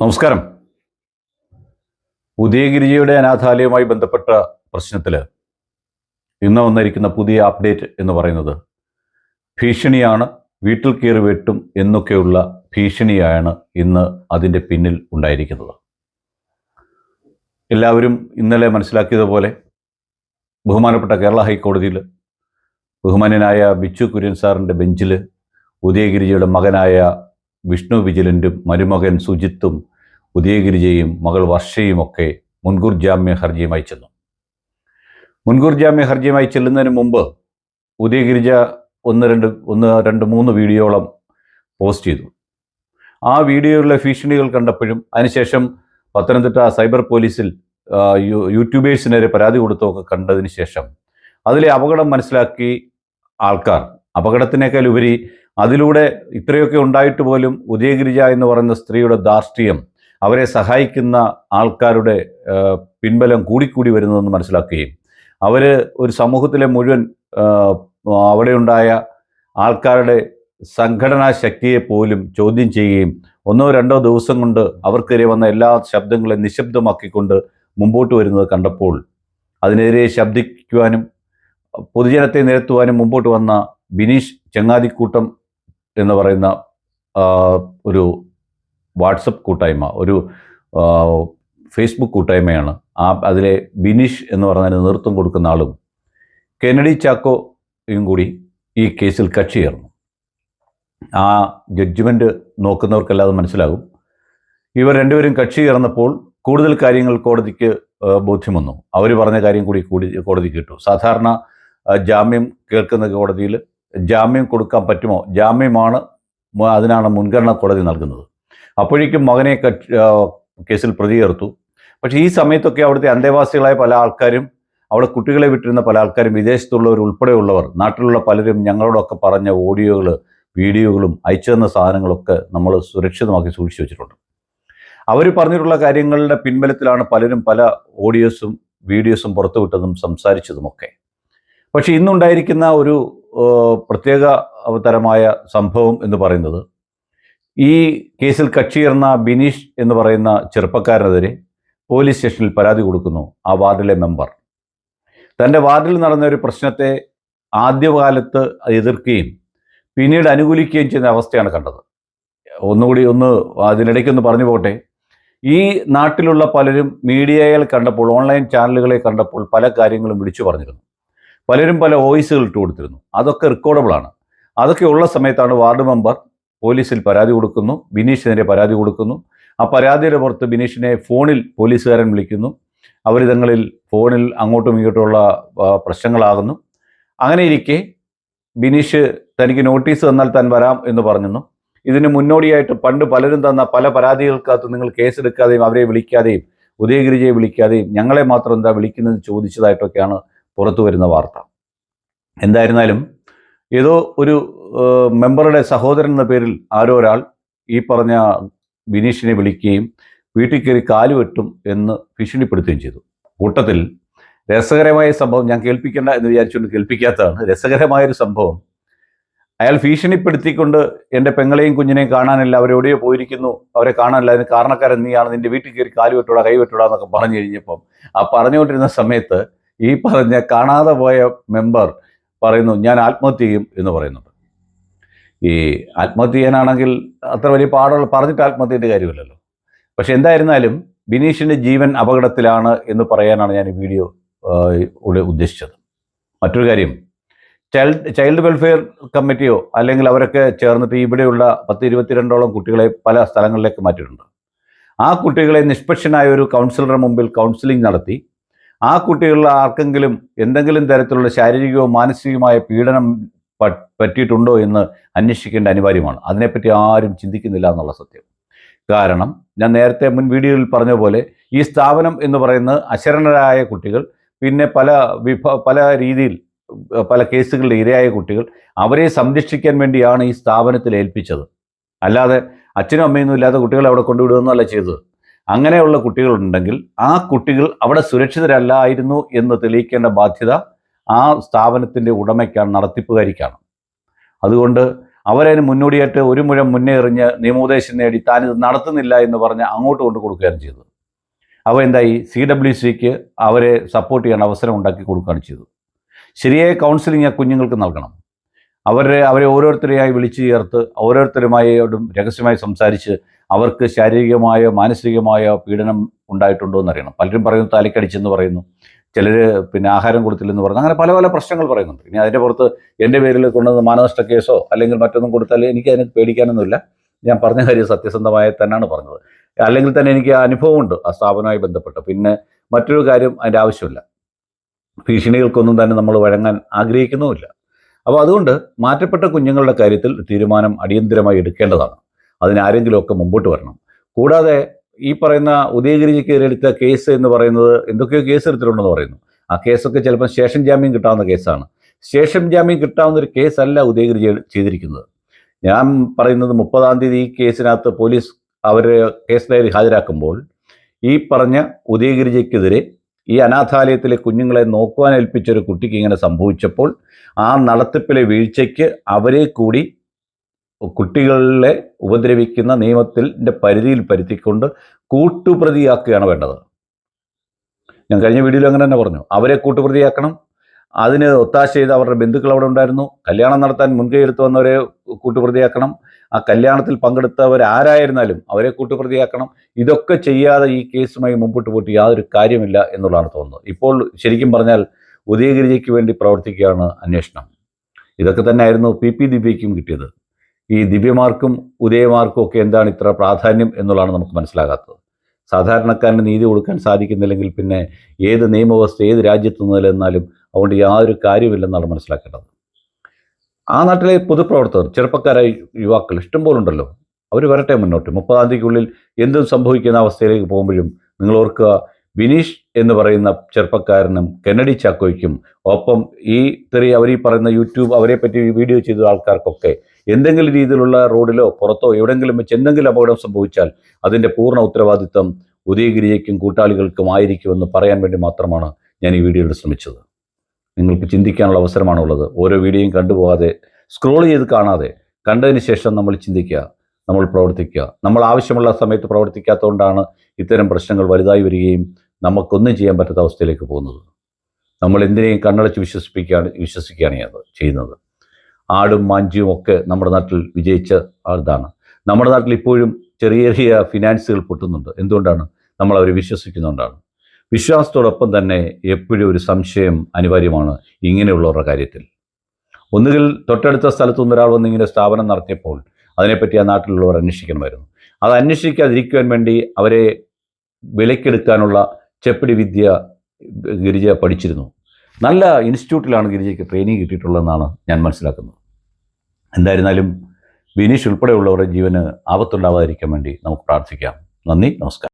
നമസ്കാരം. ഉദയഗിരിജിയുടെ അനാഥാലയവുമായി ബന്ധപ്പെട്ട പ്രശ്നത്തിൽ ഇന്ന് വന്നിരിക്കുന്ന പുതിയ അപ്ഡേറ്റ് എന്ന് പറയുന്നത് ഭീഷണിയാണ് വീട്ടിൽ കയറി വെട്ടും എന്നൊക്കെയുള്ള ഭീഷണിയാണ് ഇന്ന് അതിന്റെ പിന്നിൽ ഉണ്ടായിരിക്കുന്നത്. എല്ലാവരും ഇന്നലെ മനസ്സിലാക്കിയതുപോലെ ബഹുമാനപ്പെട്ട കേരള ഹൈക്കോടതിയിൽ ബഹുമാനനായ ബിച്ചു കുര്യൻ സാറിന്റെ ബെഞ്ചിൽ ഉദയഗിരിജിയുടെ മകനായ വിഷ്ണു വിജിലന്റും മരുമകൻ സുജിത്തും ഉദയഗിരിജയും മകൾ വർഷയും ഒക്കെ മുൻകൂർ ജാമ്യ ഹർജിയുമായി ചെന്നു. മുൻകൂർ ജാമ്യ ഹർജിയുമായി ചെല്ലുന്നതിന് മുമ്പ് ഉദയഗിരിജ ഒന്ന് രണ്ട് ഒന്ന് രണ്ട് മൂന്ന് വീഡിയോളം പോസ്റ്റ് ചെയ്തു. ആ വീഡിയോയിലെ ഭീഷണികൾ കണ്ടപ്പോഴും അതിനുശേഷം പത്തനംതിട്ട സൈബർ പോലീസിൽ യൂട്യൂബേഴ്സിനെതിരെ പരാതി കൊടുത്തൊക്കെ കണ്ടതിന് ശേഷം അതിലെ അപകടം മനസ്സിലാക്കി ആൾക്കാർ. അപകടത്തിനേക്കാൾ ഉപരി അതിലൂടെ ഇത്രയൊക്കെ ഉണ്ടായിട്ട് പോലും ഉദയഗിരിജ എന്ന് പറയുന്ന സ്ത്രീയുടെ ധാർഷ്ട്യം അവരെ സഹായിക്കുന്ന ആൾക്കാരുടെ പിൻബലം കൂടിക്കൂടി വരുന്നതെന്ന് മനസ്സിലാക്കുകയും അവർ ഒരു സമൂഹത്തിലെ മുഴുവൻ അവിടെയുണ്ടായ ആൾക്കാരുടെ സംഘടനാ ശക്തിയെ പോലും ചോദ്യം ചെയ്യുകയും ഒന്നോ രണ്ടോ ദിവസം കൊണ്ട് അവർക്കെതിരെ വന്ന എല്ലാ ശബ്ദങ്ങളെ നിശബ്ദമാക്കിക്കൊണ്ട് മുമ്പോട്ട് വരുന്നത് കണ്ടപ്പോൾ അതിനെതിരെ ശബ്ദിക്കുവാനും പൊതുജനത്തെ നിരത്തുവാനും മുമ്പോട്ട് വന്ന ബിനീഷ് ചങ്ങാതിക്കൂട്ടം എന്ന് പറയുന്ന ഒരു വാട്സപ്പ് കൂട്ടായ്മ ഒരു ഫേസ്ബുക്ക് കൂട്ടായ്മയാണ്. ആ അതിലെ ബിനീഷ് എന്ന് പറഞ്ഞതിന് നേതൃത്വം കൊടുക്കുന്ന ആളും കെനഡി ചാക്കോയും കൂടി ഈ കേസിൽ കക്ഷി ചേർന്നു ആ ജഡ്ജ്മെന്റ് നോക്കുന്നവർക്കെല്ലാം അത് മനസ്സിലാകും. ഇവർ രണ്ടുപേരും കക്ഷി ചേർന്നപ്പോൾ കൂടുതൽ കാര്യങ്ങൾ കോടതിക്ക് ബോധ്യം വന്നു. അവർ പറഞ്ഞ കാര്യം കൂടി കൂടി കോടതി കിട്ടു സാധാരണ ജാമ്യം കേൾക്കുന്ന കോടതിയിൽ ജാമ്യം കൊടുക്കാൻ പറ്റുമോ? ജാമ്യമാണ് അതിനാണ് മുൻഗണന കോടതി നൽകുന്നത്. അപ്പോഴേക്കും മകനെ കേസിൽ പ്രതി ചേർത്തു. പക്ഷേ ഈ സമയത്തൊക്കെ അവിടുത്തെ അന്തേവാസികളായ പല ആൾക്കാരും അവിടെ കുട്ടികളെ വിട്ടിരുന്ന പല ആൾക്കാരും വിദേശത്തുള്ളവർ ഉൾപ്പെടെയുള്ളവർ നാട്ടിലുള്ള പലരും ഞങ്ങളോടൊക്കെ പറഞ്ഞ ഓഡിയോകൾ വീഡിയോകളും അയച്ചു തന്ന സാധനങ്ങളൊക്കെ നമ്മൾ സുരക്ഷിതമാക്കി സൂക്ഷിച്ചു വെച്ചിട്ടുണ്ട്. അവർ പറഞ്ഞിട്ടുള്ള കാര്യങ്ങളുടെ പിൻബലത്തിലാണ് പലരും പല ഓഡിയോസും വീഡിയോസും പുറത്തുവിട്ടതും സംസാരിച്ചതുമൊക്കെ. പക്ഷേ ഇന്നുണ്ടായിരിക്കുന്ന ഒരു പ്രത്യേക തരമായ സംഭവം എന്ന് പറയുന്നത് ഈ കേസിൽ കക്ഷിയേർന്ന ബിനീഷ് എന്ന് പറയുന്ന ചെറുപ്പക്കാരനെതിരെ പോലീസ് സ്റ്റേഷനിൽ പരാതി കൊടുക്കുന്നു ആ വാർഡിലെ മെമ്പർ. തന്റെ വാർഡിൽ നടന്ന ഒരു പ്രശ്നത്തെ ആദ്യകാലത്ത് എതിർക്കുകയും പിന്നീട് അനുകൂലിക്കുകയും ചെയ്യുന്ന അവസ്ഥയാണ് കണ്ടത്. ഒന്നുകൂടി ഒന്ന് അതിനിടയ്ക്കൊന്ന് പറഞ്ഞു പോകട്ടെ. ഈ നാട്ടിലുള്ള പലരും മീഡിയയിൽ കണ്ടപ്പോൾ ഓൺലൈൻ ചാനലുകളെ കണ്ടപ്പോൾ പല കാര്യങ്ങളും വിളിച്ചു പറഞ്ഞിരുന്നു. പലരും പല വോയിസുകൾ ഇട്ട് കൊടുത്തിരുന്നു അതൊക്കെ റെക്കോർഡബിളാണ് അതൊക്കെ ഉള്ള സമയത്താണ് വാർഡ് മെമ്പർ പോലീസിൽ പരാതി കൊടുക്കുന്നു ബിനീഷിനെതിരെ പരാതി കൊടുക്കുന്നു. ആ പരാതിയുടെ പുറത്ത് ബിനീഷിനെ ഫോണിൽ പോലീസുകാരൻ വിളിക്കുന്നു. അവരിതങ്ങളിൽ ഫോണിൽ അങ്ങോട്ടും ഇങ്ങോട്ടുമുള്ള പ്രശ്നങ്ങളാകുന്നു. അങ്ങനെ ഇരിക്കെ ബിനീഷ് തനിക്ക് നോട്ടീസ് തന്നാൽ താൻ വരാം എന്ന് പറഞ്ഞെന്നും. ഇതിന് മുന്നോടിയായിട്ട് പണ്ട് പലരും തന്ന പല പരാതികൾക്കകത്ത് നിങ്ങൾ കേസെടുക്കാതെയും അവരെ വിളിക്കാതെയും ഉദയഗിരിജയെ വിളിക്കാതെയും ഞങ്ങളെ മാത്രം എന്താ വിളിക്കുന്നത് ചോദിച്ചതായിട്ടൊക്കെയാണ് പുറത്തു വരുന്ന വാർത്ത. എന്തായിരുന്നാലും ഏതോ ഒരു മെമ്പറുടെ സഹോദരൻ എന്ന പേരിൽ ആരോ ഒരാൾ ഈ പറഞ്ഞ ബിനീഷിനെ വിളിക്കുകയും വീട്ടിൽ കയറി കാൽ വെട്ടും എന്ന് ഭീഷണിപ്പെടുത്തുകയും ചെയ്തു. കൂട്ടത്തിൽ രസകരമായ സംഭവം ഞാൻ കേൾപ്പിക്കേണ്ട എന്ന് വിചാരിച്ചുകൊണ്ട് കേൾപ്പിക്കാത്തതാണ്. രസകരമായൊരു സംഭവം. അയാൾ ഭീഷണിപ്പെടുത്തിക്കൊണ്ട് എന്റെ പെങ്ങളെയും കുഞ്ഞിനെയും കാണാനില്ല അവരെവിടെയോ പോയിരിക്കുന്നു. അവരെ കാണാനില്ല അതിന് കാരണക്കാരൻ നീയാണ്. നിന്റെ വീട്ടിൽ കയറി കാലു വെട്ടൂടാ കൈ വെട്ടൂടാ എന്നൊക്കെ പറഞ്ഞു കഴിഞ്ഞപ്പം ആ പറഞ്ഞുകൊണ്ടിരുന്ന സമയത്ത് ഈ പറഞ്ഞ കാണാതെ പോയ മെമ്പർ പറയുന്നു ഞാൻ ആത്മഹത്യ ചെയ്യും എന്ന് പറയുന്നുണ്ട്. ഈ ആത്മഹത്യ ചെയ്യാനാണെങ്കിൽ അത്ര വലിയ പാടുള്ള പറഞ്ഞിട്ട് ആത്മഹത്യയുടെ കാര്യമില്ലല്ലോ. പക്ഷെ എന്തായിരുന്നാലും ബിനീഷിന്റെ ജീവൻ അപകടത്തിലാണ് എന്ന് പറയാനാണ് ഞാൻ ഈ വീഡിയോ ഉദ്ദേശിച്ചത്. മറ്റൊരു കാര്യം ചൈൽഡ് ചൈൽഡ് വെൽഫെയർ കമ്മിറ്റിയോ അല്ലെങ്കിൽ അവരൊക്കെ ചേർന്നിട്ട് ഇവിടെയുള്ള പത്ത് ഇരുപത്തിരണ്ടോളം കുട്ടികളെ പല സ്ഥലങ്ങളിലേക്ക് മാറ്റിയിട്ടുണ്ട്. ആ കുട്ടികളെ നിഷ്പക്ഷനായ ഒരു കൗൺസിലറുടെ മുമ്പിൽ കൗൺസിലിംഗ് നടത്തി. ആ കുട്ടികളിൽ ആർക്കെങ്കിലും എന്തെങ്കിലും തരത്തിലുള്ള ശാരീരികമോ മാനസികമായ പീഡനം പറ്റിയിട്ടുണ്ടോ എന്ന് അന്വേഷിക്കേണ്ട അനിവാര്യമാണ്. അതിനെപ്പറ്റി ആരും ചിന്തിക്കുന്നില്ല എന്നുള്ള സത്യം. കാരണം ഞാൻ നേരത്തെ മുൻ വീഡിയോയിൽ പറഞ്ഞ പോലെ ഈ സ്ഥാപനം എന്ന് പറയുന്ന അശരണരായ കുട്ടികൾ പിന്നെ പല വിഭ പല രീതിയിൽ പല കേസുകളുടെ ഇരയായ കുട്ടികൾ അവരെ സംരക്ഷിക്കാൻ വേണ്ടിയാണ് ഈ സ്ഥാപനത്തിൽ ഏൽപ്പിച്ചത്. അല്ലാതെ അച്ഛനും അമ്മയൊന്നും ഇല്ലാത്ത കുട്ടികളെ അവിടെ കൊണ്ടുവിടുകയെന്നല്ല ചെയ്തത്. അങ്ങനെയുള്ള കുട്ടികളുണ്ടെങ്കിൽ ആ കുട്ടികൾ അവിടെ സുരക്ഷിതരല്ലായിരുന്നു എന്ന് തെളിയിക്കേണ്ട ബാധ്യത ആ സ്ഥാപനത്തിന്റെ ഉടമയ്ക്കാണ് നടത്തിപ്പുകാരിക്കാണ്. അതുകൊണ്ട് അവരതിന് മുന്നോടിയായിട്ട് ഒരു മുഴം മുന്നേ എറിഞ്ഞ് നിയമോപദേശം നേടി താനിത് നടത്തുന്നില്ല എന്ന് പറഞ്ഞ് അങ്ങോട്ട് കൊണ്ട് കൊടുക്കുകയാണ് ചെയ്തത്. അവ എന്തായി? സി ഡബ്ല്യു സിക്ക് അവരെ സപ്പോർട്ട് ചെയ്യാൻ അവസരം ഉണ്ടാക്കി കൊടുക്കുകയാണ് ചെയ്തത്. ശരിയായ കൗൺസിലിംഗ് ആ കുഞ്ഞുങ്ങൾക്ക് നൽകണം. അവരെ അവരെ ഓരോരുത്തരെയായി വിളിച്ചു ചേർത്ത് ഓരോരുത്തരുമായോടും രഹസ്യമായി സംസാരിച്ച് അവർക്ക് ശാരീരികമായോ മാനസികമായോ പീഡനം ഉണ്ടായിട്ടുണ്ടോ എന്നറിയണം പലരും പറയുന്നു തലക്കടിച്ചെന്ന് പറയുന്നു. ചിലർ പിന്നെ ആഹാരം കൊടുത്തില്ലെന്ന് പറഞ്ഞു. അങ്ങനെ പല പല പ്രശ്നങ്ങൾ പറയുന്നുണ്ട്. ഇനി അതിന്റെ പുറത്ത് എന്റെ പേരിൽ കൊണ്ടുവന്ന് മാനനഷ്ട കേസോ അല്ലെങ്കിൽ മറ്റൊന്നും കൊടുത്താൽ എനിക്ക് അതിന് പേടിക്കാനൊന്നുമില്ല. ഞാൻ പറഞ്ഞ കാര്യം സത്യസന്ധമായി തന്നെയാണ് പറഞ്ഞത്. അല്ലെങ്കിൽ തന്നെ എനിക്ക് അനുഭവമുണ്ട് ആ സ്ഥാപനവുമായി ബന്ധപ്പെട്ട്. പിന്നെ മറ്റൊരു കാര്യം അതിന്റെ ആവശ്യമില്ല. ഭീഷണികൾക്കൊന്നും തന്നെ നമ്മൾ വഴങ്ങാൻ ആഗ്രഹിക്കുന്നുമില്ല. അപ്പോൾ അതുകൊണ്ട് മാറ്റപ്പെട്ട കുഞ്ഞുങ്ങളുടെ കാര്യത്തിൽ തീരുമാനം അടിയന്തിരമായി എടുക്കേണ്ടതാണ്. അതിനാരെങ്കിലുമൊക്കെ മുമ്പോട്ട് വരണം. കൂടാതെ ഈ പറയുന്ന ഉദയഗിരിജിക്കെതിരെ എടുത്ത കേസ് എന്ന് പറയുന്നത് എന്തൊക്കെയോ കേസ് എടുത്തിട്ടുണ്ടെന്ന് പറയുന്നു. ആ കേസൊക്കെ ചിലപ്പോൾ സ്റ്റേഷൻ ജാമ്യം കിട്ടാവുന്ന കേസാണ്. സ്റ്റേഷൻ ജാമ്യം കിട്ടാവുന്ന ഒരു കേസല്ല ഉദയഗിരി ചെയ്തിരിക്കുന്നത്. ഞാൻ പറയുന്നത് മുപ്പതാം തീയതി ഈ കേസിനകത്ത് പോലീസ് അവരെ കേസ് ഡയറി ഹാജരാക്കുമ്പോൾ ഈ പറഞ്ഞ ഉദയഗിരിജയ്ക്കെതിരെ ഈ അനാഥാലയത്തിലെ കുഞ്ഞുങ്ങളെ നോക്കുവാൻ ഏൽപ്പിച്ച ഒരു കുട്ടിക്ക് ഇങ്ങനെ സംഭവിച്ചപ്പോൾ ആ നടത്തിപ്പിലെ വീഴ്ചയ്ക്ക് അവരെ കൂടി കുട്ടികളെ ഉപദ്രവിക്കുന്ന നിയമത്തിന്റെ പരിധിയിൽ പരുത്തിക്കൊണ്ട് കൂട്ടുപ്രതിയാക്കുകയാണ് വേണ്ടത്. ഞാൻ കഴിഞ്ഞ വീഡിയോയിൽ അങ്ങനെ തന്നെ പറഞ്ഞു. അവരെ കൂട്ടുപ്രതിയാക്കണം. അതിന് ഒത്താശ ചെയ്ത് അവരുടെ ബന്ധുക്കൾ അവിടെ ഉണ്ടായിരുന്നു. കല്യാണം നടത്താൻ മുൻകൈ എടുത്തു വന്നവരെ കൂട്ടുപ്രതിയാക്കണം. ആ കല്യാണത്തിൽ പങ്കെടുത്തവർ ആരായിരുന്നാലും അവരെ കൂട്ടുപ്രതിയാക്കണം. ഇതൊക്കെ ചെയ്യാതെ ഈ കേസുമായി മുമ്പോട്ട് പോയിട്ട് യാതൊരു കാര്യമില്ല എന്നുള്ളതാണ് തോന്നുന്നത്. ഇപ്പോൾ ശരിക്കും പറഞ്ഞാൽ ഉദയഗിരിജയ്ക്ക് വേണ്ടി പ്രവർത്തിക്കുകയാണ് അന്വേഷണം. ഇതൊക്കെ തന്നെയായിരുന്നു പി പി ദിവ്യയ്ക്കും കിട്ടിയത്. ഈ ദിവ്യമാർക്കും ഉദയമാർക്കും ഒക്കെ എന്താണ് ഇത്ര പ്രാധാന്യം എന്നുള്ളതാണ് നമുക്ക് മനസ്സിലാകാത്തത്. സാധാരണക്കാരന് നീതി കൊടുക്കാൻ സാധിക്കുന്നില്ലെങ്കിൽ പിന്നെ ഏത് നിയമവ്യവസ്ഥ ഏത് രാജ്യത്ത് നിലനിന്നാലും അതുകൊണ്ട് യാതൊരു കാര്യമില്ലെന്നാണ് മനസ്സിലാക്കേണ്ടത്. ആ നാട്ടിലെ പൊതുപ്രവർത്തകർ ചെറുപ്പക്കാരായ യുവാക്കൾ ഇഷ്ടംപോലെ ഉണ്ടല്ലോ അവർ വരട്ടെ മുന്നോട്ട്. മുപ്പതാം തീയതിക്കുള്ളിൽ എന്തും സംഭവിക്കുന്ന അവസ്ഥയിലേക്ക് പോകുമ്പോഴും നിങ്ങൾ ഓർക്കുക ബിനീഷ് എന്ന് പറയുന്ന ചെറുപ്പക്കാരനും കെന്നഡി ചാക്കോയ്ക്കും ഒപ്പം ഈ തെറി അവർ ഈ പറയുന്ന യൂട്യൂബ് അവരെ പറ്റി വീഡിയോ ചെയ്ത ആൾക്കാർക്കൊക്കെ എന്തെങ്കിലും രീതിയിലുള്ള റോഡിലോ പുറത്തോ എവിടെയെങ്കിലും വെച്ച് എന്തെങ്കിലും അപകടം സംഭവിച്ചാൽ അതിന്റെ പൂർണ ഉത്തരവാദിത്വം ഉദയഗിരിയേക്കും കൂട്ടാളികൾക്കും ആയിരിക്കുമെന്ന് പറയാൻ വേണ്ടി മാത്രമാണ് ഞാൻ ഈ വീഡിയോയിൽ ശ്രമിച്ചത്. നിങ്ങൾക്ക് ചിന്തിക്കാനുള്ള അവസരമാണുള്ളത് ഓരോ വീഡിയോയും കണ്ടുപോകാതെ സ്ക്രോൾ ചെയ്ത് കാണാതെ കണ്ടതിന് ശേഷം നമ്മൾ ചിന്തിക്കുക നമ്മൾ പ്രവർത്തിക്കുക. നമ്മൾ ആവശ്യമുള്ള സമയത്ത് പ്രവർത്തിക്കാത്തതുകൊണ്ടാണ് ഇത്തരം പ്രശ്നങ്ങൾ വലുതായി വരികയും നമുക്കൊന്നും ചെയ്യാൻ പറ്റാത്ത അവസ്ഥയിലേക്ക് പോകുന്നത്. നമ്മൾ എന്തിനേയും കണ്ണടച്ച് വിശ്വസിപ്പിക്കുകയാണ് വിശ്വസിക്കുകയാണ് ചെയ്യുന്നത്. ആടും മാഞ്ചിയും ഒക്കെ നമ്മുടെ നാട്ടിൽ വിജയിച്ച ഇതാണ് നമ്മുടെ നാട്ടിൽ ഇപ്പോഴും ചെറിയ ചെറിയ ഫിനാൻസുകൾ പൊട്ടുന്നുണ്ട്. എന്തുകൊണ്ടാണ്? നമ്മൾ അവരെ വിശ്വസിക്കുന്നുണ്ടാണ്. വിശ്വാസത്തോടൊപ്പം തന്നെ എപ്പോഴും ഒരു സംശയം അനിവാര്യമാണ് ഇങ്ങനെയുള്ളവരുടെ കാര്യത്തിൽ. ഒന്നുകിൽ തൊട്ടടുത്ത സ്ഥലത്തുനിന്ന് ഒരാൾ വന്ന് ഇങ്ങനെ സ്ഥാപനം നടത്തിയപ്പോൾ അതിനെപ്പറ്റി ആ നാട്ടിലുള്ളവർ അന്വേഷിക്കണമായിരുന്നു. അത് അന്വേഷിക്കാതിരിക്കുവാൻ വേണ്ടി അവരെ വിലക്കെടുക്കാനുള്ള ചെപ്പടി വിദ്യ ഗിരിജ പഠിച്ചിരുന്നു. നല്ല ഇൻസ്റ്റിറ്റ്യൂട്ടിലാണ് ഗിരിജയ്ക്ക് ട്രെയിനിങ് കിട്ടിയിട്ടുള്ളതെന്നാണ് ഞാൻ മനസ്സിലാക്കുന്നത്. എന്തായിരുന്നാലും ബിനീഷ് ഉൾപ്പെടെയുള്ളവരുടെ ജീവന് ആപത്തുണ്ടാവാതിരിക്കാൻ വേണ്ടി നമുക്ക് പ്രാർത്ഥിക്കാം. നന്ദി നമസ്കാരം.